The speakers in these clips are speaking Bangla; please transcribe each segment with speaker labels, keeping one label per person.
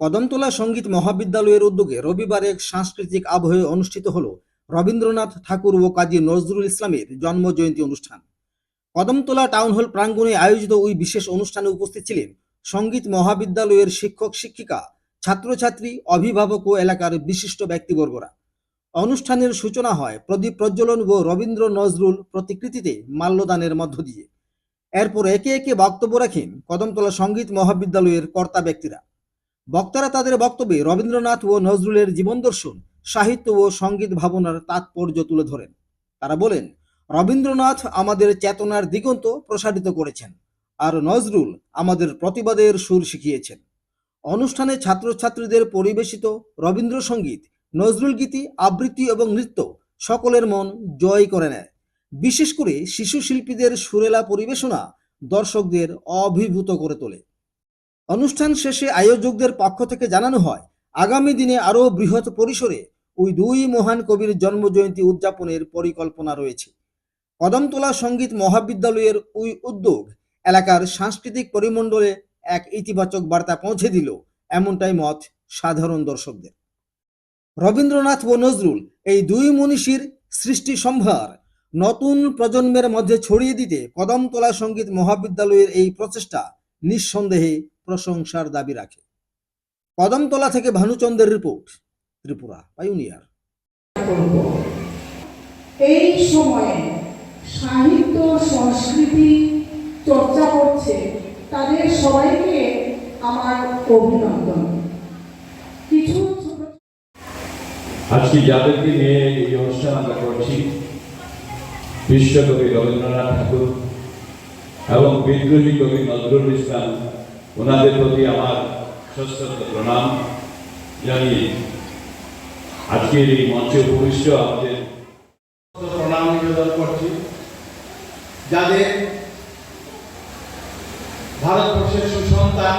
Speaker 1: কদমতলা সংগীত মহাবিদ্যালয়ের উদ্যোগে রবিবার এক সাংস্কৃতিক আবহে অনুষ্ঠিত হল রবীন্দ্রনাথ ঠাকুর ও কাজী নজরুল ইসলামের জন্ম জয়ন্তী অনুষ্ঠান। কদমতলা টাউন হল প্রাঙ্গণে আয়োজিত ওই বিশেষ অনুষ্ঠানে উপস্থিত ছিলেন সংগীত মহাবিদ্যালয়ের শিক্ষক, শিক্ষিকা, ছাত্রছাত্রী, অভিভাবক ও এলাকার বিশিষ্ট ব্যক্তিবর্গরা। অনুষ্ঠানের সূচনা হয় প্রদীপ প্রজ্বলন ও রবীন্দ্র নজরুল প্রতিকৃতিতে মাল্যদানের মধ্য দিয়ে। এরপর একে একে বক্তব্য রাখেন কদমতলা সংগীত মহাবিদ্যালয়ের কর্তা ব্যক্তিরা। বক্তারা তাদের বক্তব্যে রবীন্দ্রনাথ ও নজরুলের জীবন দর্শন, সাহিত্য ও সংগীত ভাবনার তাৎপর্য তুলে ধরেন। তারা বলেন, রবীন্দ্রনাথ আমাদের চেতনার দিগন্ত প্রসারিত করেছেন আর নজরুল আমাদের প্রতিবাদের সুর শিখিয়েছেন। অনুষ্ঠানে ছাত্রছাত্রীদের পরিবেশিত রবীন্দ্রসঙ্গীত, নজরুল গীতি, আবৃত্তি এবং নৃত্য সকলের মন জয় করে নেয়। বিশেষ করে শিশু শিল্পীদের সুরেলা পরিবেশনা দর্শকদের অভিভূত করে তোলে। অনুষ্ঠান শেষে আয়োজকদের পক্ষ থেকে জানানো হয়, আগামী দিনে আরও বৃহৎ পরিসরে ওই দুই মহান কবির জন্মজয়ন্তী উদযাপনের পরিকল্পনা রয়েছে। কদমতলা সংগীত মহাবিদ্যালয়ের ওই উদ্যোগ এলাকার সাংস্কৃতিক পরিমণ্ডলে এক ইতিবাচক বার্তা পৌঁছে দিল, এমনটাই মত সাধারণ দর্শকদের। রবীন্দ্রনাথ ও নজরুল এই দুই মনীষীর সৃষ্টি সম্ভার নতুন প্রজন্মের মধ্যে ছড়িয়ে দিতে কদমতলা সংগীত মহাবিদ্যালয়ের এই প্রচেষ্টা নিঃসন্দেহে প্রশংসার দাবি রাখে। কদমতলা থেকে ভানুচন্দ্রের রিপোর্ট ত্রিপুরা পাইউনিয়ার।
Speaker 2: এই সময়ে সাহিত্য সংস্কৃতি চর্চা করছে তাদের সবাইকে আমার অভিনন্দন। কিছু
Speaker 3: আজকে যাদেরকে নিয়ে এই অনুষ্ঠান আমরা করছি বিশ্বকবি রবীন্দ্রনাথ ঠাকুর এবং বিদ্রোহী কবি নজরুল ইসলাম ওনাদের প্রতি আমার সশ্রদ্ধ প্রণাম জানিয়ে আজকের এই মঞ্চে উপবিষ্ট আমাদের
Speaker 4: প্রণাম নিবেদন করছি, যাদের ভারতবর্ষের সুসন্তান,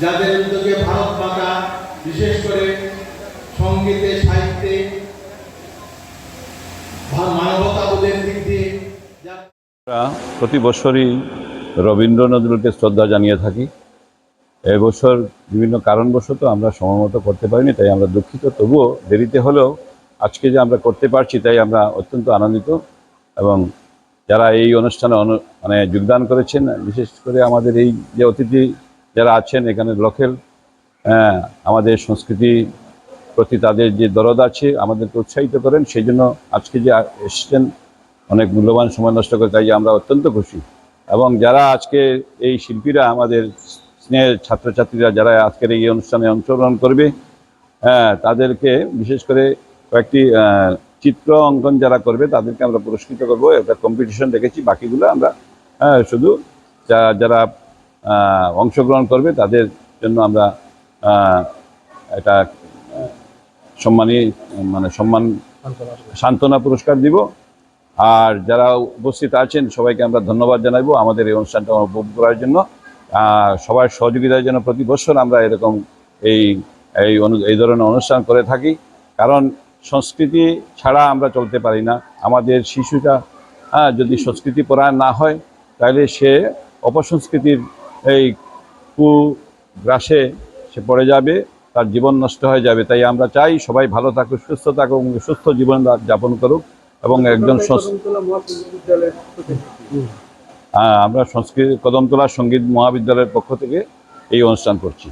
Speaker 4: যাদের উদ্যোগে ভারত মাতা, বিশেষ করে সঙ্গীতে, সাহিত্যে ভা- মানবতাবোধের দিক দিয়ে
Speaker 3: প্রতি বছরই রবীন্দ্র নজরুলকে শ্রদ্ধা জানিয়ে থাকি। এবছর বিভিন্ন কারণবশত আমরা সময়মতো করতে পারিনি, তাই আমরা দুঃখিত। তবুও দেরিতে হলেও আজকে যে আমরা করতে পারছি তাই আমরা অত্যন্ত আনন্দিত এবং যারা এই অনুষ্ঠানে অনু মানে যোগদান করেছেন, বিশেষ করে আমাদের এই যে অতিথি যারা আছেন এখানে লোকেল আমাদের সংস্কৃতি প্রতি তাদের যে দরদ আছে আমাদেরকে উৎসাহিত করেন, সেই জন্য আজকে যে এসছেন, অনেক মূল্যবান সময় নষ্ট করে, তাই আমরা অত্যন্ত খুশি। এবং যারা আজকে এই শিল্পীরা আমাদের স্নেহের ছাত্রছাত্রীরা যারা আজকের এই অনুষ্ঠানে অংশগ্রহণ করবে হ্যাঁ তাদেরকে বিশেষ করে কয়েকটি চিত্র অঙ্কন যারা করবে তাদেরকে আমরা পুরস্কৃত করব। একটা কম্পিটিশন দেখেছি বাকিগুলো আমরা হ্যাঁ, শুধু যা- যারা অংশগ্রহণ করবে তাদের জন্য আমরা এটা সম্মানী মানে সম্মান সান্ত্বনা পুরস্কার দিব। আর যারা উপস্থিত আছেন, সবাইকে আমরা ধন্যবাদ জানাব আমাদের এই অনুষ্ঠানটা উপভোগ করার জন্য। সবার সহযোগিতার জন্য প্রতি বছর আমরা এরকম এই এই এই ধরনের অনুষ্ঠান করে থাকি। কারণ সংস্কৃতি ছাড়া আমরা চলতে পারি না। আমাদের শিশুটা যদি সংস্কৃতি পরায়ণ না হয়, তাহলে সে অপসংস্কৃতির এই কুগ্রাসে সে পড়ে যাবে, তার জীবন নষ্ট হয়ে যাবে। তাই আমরা চাই সবাই ভালো থাকুক, সুস্থ থাকুক সুস্থ জীবন যাপন করুক। এবং একজন হ্যাঁ, আমরা সংস্কৃত কদমতলা সংগীত মহাবিদ্যালয়ের পক্ষ থেকে এই অনুষ্ঠান করছি।